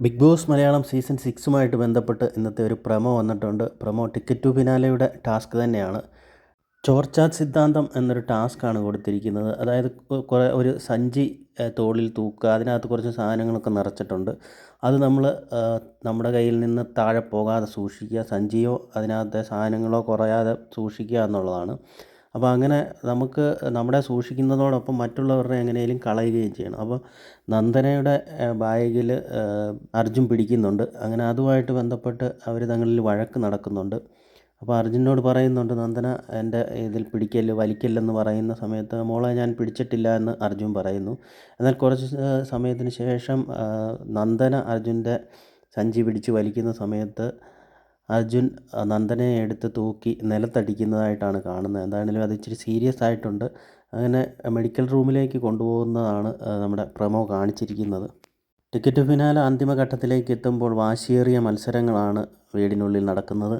Big Boss Malayalam season സിക്സുമായിട്ട് ബന്ധപ്പെട്ട് ഇന്നത്തെ ഒരു പ്രമോ വന്നിട്ടുണ്ട്. പ്രമോ ടിക്കറ്റ് ടു ഫിനാലയുടെ ടാസ്ക് തന്നെയാണ്. ചോർച്ചാ സിദ്ധാന്തം എന്നൊരു ടാസ്ക്കാണ് കൊടുത്തിരിക്കുന്നത്. അതായത് കുറേ ഒരു സഞ്ചി തോളിൽ തൂക്കുക അതിനകത്ത് കുറച്ച് സാധനങ്ങളൊക്കെ നിറച്ചിട്ടുണ്ട്. അത് നമ്മൾ നമ്മുടെ കയ്യിൽ നിന്ന് താഴെ പോകാതെ സൂക്ഷിക്കുക സഞ്ചിയോ അതിനകത്തെ സാധനങ്ങളോ കുറയാതെ സൂക്ഷിക്കുക എന്നുള്ളതാണ്. അപ്പോൾ അങ്ങനെ നമുക്ക് നമ്മുടെ സൂക്ഷിക്കുന്നതോടൊപ്പം മറ്റുള്ളവരുടെ എങ്ങനെയും കളയുകയും ചെയ്യണം. അപ്പോൾ നന്ദനയുടെ ബാഗിൽ അർജുൻ പിടിക്കുന്നുണ്ട്. അങ്ങനെ അതുമായിട്ട് ബന്ധപ്പെട്ട് അവർ തങ്ങളിൽ വഴക്ക് നടക്കുന്നുണ്ട്. അപ്പോൾ അർജുനോട് പറയുന്നുണ്ട് നന്ദന എന്റെ ഇതിൽ പിടിക്കല്ല് വലിക്കല്ലെന്ന് പറയുന്ന സമയത്ത് മോളെ ഞാൻ പിടിച്ചിട്ടില്ല എന്ന് അർജുൻ പറയുന്നു. എന്നാൽ കുറച്ച് സമയത്തിന് ശേഷം നന്ദന അർജുന്റെ സഞ്ചി പിടിച്ച് വലിക്കുന്ന സമയത്ത് അർജുൻ നന്ദനെ നന്ദനയെ എടുത്ത് തൂക്കി നിലത്തടിക്കുന്നതായിട്ടാണ് കാണുന്നത്. എന്താണെങ്കിലും അത് ഇച്ചിരി സീരിയസ് ആയിട്ടുണ്ട്. അങ്ങനെ മെഡിക്കൽ റൂമിലേക്ക് കൊണ്ടുപോകുന്നതാണ് നമ്മുടെ പ്രമോ കാണിച്ചിരിക്കുന്നത്. ടിക്കറ്റ് ഫിനാലെ അന്തിമഘട്ടത്തിലേക്ക് എത്തുമ്പോൾ വാശിയേറിയ മത്സരങ്ങളാണ് വീടിനുള്ളിൽ നടക്കുന്നത്.